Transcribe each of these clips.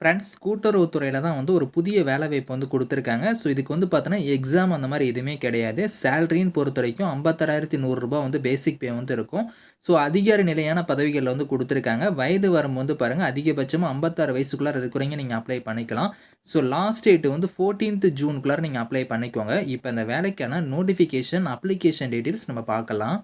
Friends கூட்டுறவு துறையில் தான் வந்து ஒரு புதிய வேலைவாய்ப்பு வந்து கொடுத்துருக்காங்க ஸோ இதுக்கு வந்து பார்த்தோன்னா, எக்ஸாம் அந்த மாதிரி எதுவுமே கிடையாது. சேலரின்னு பொறுத்தவரைக்கும் ரூ. 56,100 வந்து பேசிக் பே வந்து இருக்கும். ஸோ அதிகாரி நிலையான பதவிகளில் வந்து கொடுத்துருக்காங்க வயது வரம்பு வந்து பாருங்க, அதிகபட்சமா 56 வயசுக்குள்ளார இருக்கிறவங்க நீங்கள் அப்ளை பண்ணிக்கலாம். ஸோ லாஸ்ட் டேட் வந்து ஃபோர்டீன்த்து ஜூனுக்குள்ளார நீங்கள் அப்ளை பண்ணிக்கோங்க. இப்போ இந்த வேலைக்கான நோட்டிஃபிகேஷன், அப்ளிகேஷன் டீட்டெயில்ஸ் நம்ம பார்க்கலாம்.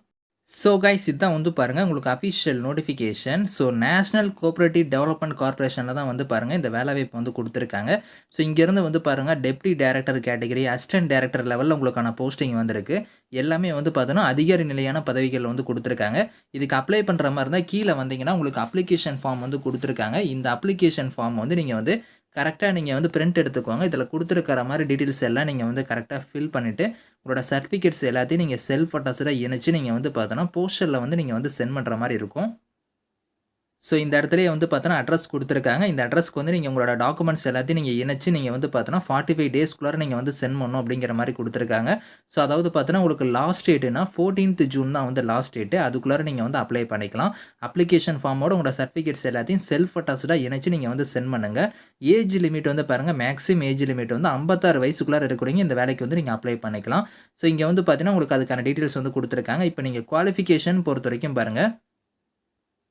ஸோ கைஸ் இதுதான் வந்து பாருங்கள் உங்களுக்கு official notification. So national cooperative development கார்பரேஷனில் தான் வந்து பாருங்கள் இந்த வேலைவாய்ப்பு வந்து கொடுத்துருக்காங்க ஸோ இங்கேருந்து வந்து பாருங்க deputy director category, assistant director லெவலில் உங்களுக்கான போஸ்டிங் வந்திருக்கு. எல்லாமே வந்து பார்த்தோன்னா, அதிகாரி நிலையான பதவிகள் வந்து கொடுத்துருக்காங்க இதுக்கு அப்ளை பண்ணுற மாதிரி இருந்தால் கீழே வந்தீங்கன்னா, உங்களுக்கு அப்ளிகேஷன் ஃபார்ம் வந்து கொடுத்துருக்காங்க இந்த அப்ளிகேஷன் ஃபார்ம் வந்து நீங்கள் வந்து கரெக்டாக நீங்கள் வந்து பிரிண்ட் எடுத்துக்கோங்க. இதில் கொடுத்துருக்கிற மாதிரி டீட்டெயில்ஸ் எல்லாம் நீங்கள் வந்து கரெக்டாக ஃபில் பண்ணிவிட்டு உங்களோட சர்டிஃபிகேட்ஸ் எல்லாத்தையும் நீங்கள் செல்ஃப் அட்டஸ்டடா இணைச்சி நீங்கள் வந்து பார்த்தோன்னா, போஸ்டரில் வந்து நீங்கள் வந்து சென்ட் பண்ணுற மாதிரி இருக்கும். ஸோ இந்த இடத்துலயே வந்து பார்த்தோன்னா, அட்ரஸ் கொடுத்துருக்காங்க. இந்த அட்ரஸ்க்கு வந்து நீங்கள் உங்களோட டாக்குமெண்ட்ஸ் எல்லாத்தையும் நீங்கள் இணைச்சு நீங்கள் வந்து பார்த்தோன்னா, 45 டேஸ்க்குள்ளார நீங்கள் வந்து சென்ட் பண்ணணும் அப்படிங்கிற மாதிரி கொடுத்துருக்காங்க. ஸோ அதாவது பார்த்தோன்னா, உங்களுக்கு லாஸ்ட் டேட்னா 14த் ஜூன் தான் வந்து லாஸ்ட் டேட்டு அதுக்குள்ளார நீங்கள் வந்து அப்ளை பண்ணிக்கலாம். அப்ளிகேஷன் ஃபார்மோட உங்களோட சர்டிஃபிகேட்ஸ் எல்லாத்தையும் செல்ஃப் அட்டாஸ்டாக இணைச்சு நீங்கள் வந்து சென்ட் பண்ணுங்கள் ஏஜ் லிமிட் வந்து பாருங்கள் மேக்ஸிமம் ஏஜ் லிமிட் வந்து 56 வயசுக்குள்ளார இருக்கிறவங்க இந்த வேலைக்கு வந்து நீங்கள் அப்ளை பண்ணிக்கலாம். ஸோ இங்கே வந்து பார்த்தீங்கன்னா, உங்களுக்கு அதுக்கான டீட்டெயில்ஸ் வந்து கொடுத்துருக்காங்க. இப்போ நீங்கள் குவாலிஃபிகேஷன் பொறுத்த வரைக்கும் பாருங்கள்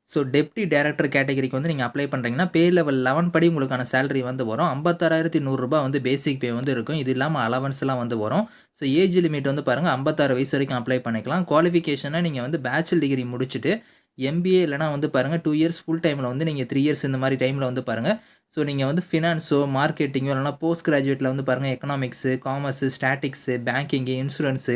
ஸோ டெப்டி டைரக்டர் கேட்டகரிக்கு வந்து நீங்கள் அப்ளை பண்ணுறீங்கன்னா பே லெவல் 11 படி உங்களுக்கான சேலரி வந்து வரும். ஐம்பத்தாறாயிரத்தி நூறுரூபா வந்து பேசிக் பே வந்து இருக்கும். இது இல்லாமல் அலவன்ஸ்லாம் வந்து வரும். ஸோ ஏஜ் லிமிட் வந்து பாருங்கள் ஐம்பத்தாறு வயசு வரைக்கும் அப்ளை பண்ணிக்கலாம். குவாலிஃபிகேஷனாக நீங்கள் வந்து பேச்சுலர் டிகிரி முடிச்சுட்டு, எம்பிஏ இல்லைனா வந்து பாருங்க டூ இயர்ஸ் ஃபுல் டைமில் வந்து நீங்கள் த்ரீ இயர்ஸ் இந்த மாதிரி டைமில் வந்து பாருங்கள் ஸோ நீங்கள் வந்து ஃபினான்ஸோ, மார்க்கெட்டிங்கோ இல்லைனா போஸ்ட் கிராஜுவேட்டில் வந்து பாருங்கள் economics commerce statics banking insurance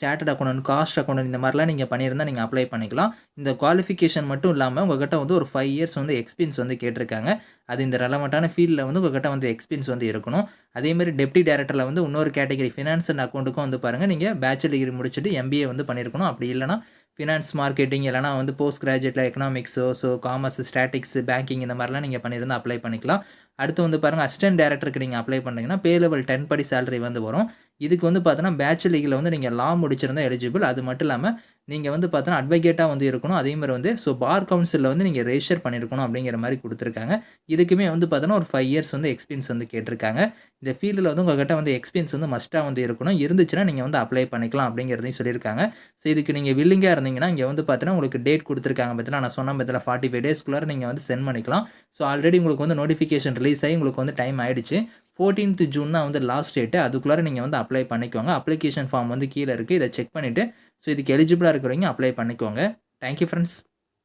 chartered account cost account இந்த மாதிரிலாம் நீங்கள் பண்ணியிருந்தால் நீங்கள் அப்ளை பண்ணிக்கலாம். இந்த குவாலிஃபிகேஷன் மட்டும் இல்லாமல் உங்ககிட்ட வந்து ஒரு ஃபைவ் இயர்ஸ் வந்து எக்ஸ்பீரியன்ஸ் வந்து கேட்டிருக்காங்க. அது இந்த ரெலவெண்ட்டான ஃபீல்டில் வந்து உங்ககிட்ட வந்து எக்ஸ்பீரியன்ஸ் வந்து இருக்கணும். அதே டெப்டி டேரக்டரில் வந்து இன்னொரு கேட்டகரி ஃபினான்ஸ் அண்ட் அக்கௌண்ட்டுக்கும் வந்து பாருங்கள் நீங்கள் பேச்சுலர் டிகிரி முடிச்சுட்டு எம்பிஏ வந்து பண்ணியிருக்கணும். அப்படி இல்லைனா ஃபினான்ஸ், மார்க்கெட்டிங் இல்லைனா வந்து போஸ்ட் கிராஜுவேட்டில் எக்கனாமிக்ஸோ, ஸோ காமர்ஸ், ஸ்டாட்டிக்ஸ், பேங்கிங் இந்த மாதிரிலாம் நீங்கள் பண்ணியிருந்தால் அப்ளை பண்ணிக்கலாம். அடுத்து வந்து பாருங்க அசிஸ்டன்ட் டேரக்டருக்கு நீங்கள் அப்ளை பண்ணிங்கன்னா பே லெவல் 10 படி சேலரி வந்து வரும். இதுக்கு வந்து பார்த்தோன்னா, பேச்சுலர் லீகில் வந்து நீங்கள் லா முடிச்சிருந்தால் எலிஜிபிள். அது மட்டும் இல்லாமல் நீங்கள் வந்து பார்த்தோன்னா, அட்வொகேட்டாக வந்து இருக்கணும். அதே மாதிரி வந்து ஸோ பார் கவுன்சிலில் வந்து நீங்கள் ரெஜிஸ்டர் பண்ணியிருக்கணும் அப்படிங்கிற மாதிரி கொடுத்துருக்காங்க இதுக்குமே வந்து பார்த்தோன்னா, ஒரு ஃபைவ் இயர்ஸ் வந்து எக்ஸ்பீரியன்ஸ் வந்து கேட்டிருக்காங்க. இந்த ஃபீல்டில் வந்து உங்ககிட்ட வந்து எக்ஸ்பீரியன்ஸ் வந்து மஸ்ட்டாக வந்து இருக்கணும். இருந்துச்சுன்னா நீங்கள் வந்து அப்ளை பண்ணிக்கலாம் அப்படிங்கிறதையும் சொல்லியிருக்காங்க. ஸோ இதுக்கு நீங்கள் வில்லிங்காக இருந்தீங்கன்னா, இங்கே வந்து பார்த்தீங்கன்னா, உங்களுக்கு டேட் கொடுத்துருக்காங்க பார்த்தீங்கன்னா நான் சொன்ன மத்தன ஃபார்ட்டி ஃபைவ் டேஸ்க்குள்ளே நீங்கள் வந்து சென்ட் பண்ணிக்கலாம். ஸோ ஆல்ரெடி உங்களுக்கு வந்து நோட்டிஃபிகேஷன் ரிலீஸ் ஆகி உங்களுக்கு வந்து டைம் ஆகிடுச்சு 14த் ஜூன் தான் வந்து லாஸ்ட் டேட்டு அதுக்குள்ளார நீங்கள் வந்து அப்ளை பண்ணிக்கோங்க. அப்ளிகேஷன் ஃபார்ம் வந்து கீழே இருக்குது இதை செக் பண்ணிவிட்டு ஸோ இதுக்கு எலிஜிபிளாக இருக்கிறவங்க அப்ளை பண்ணிக்கோங்க. Thank you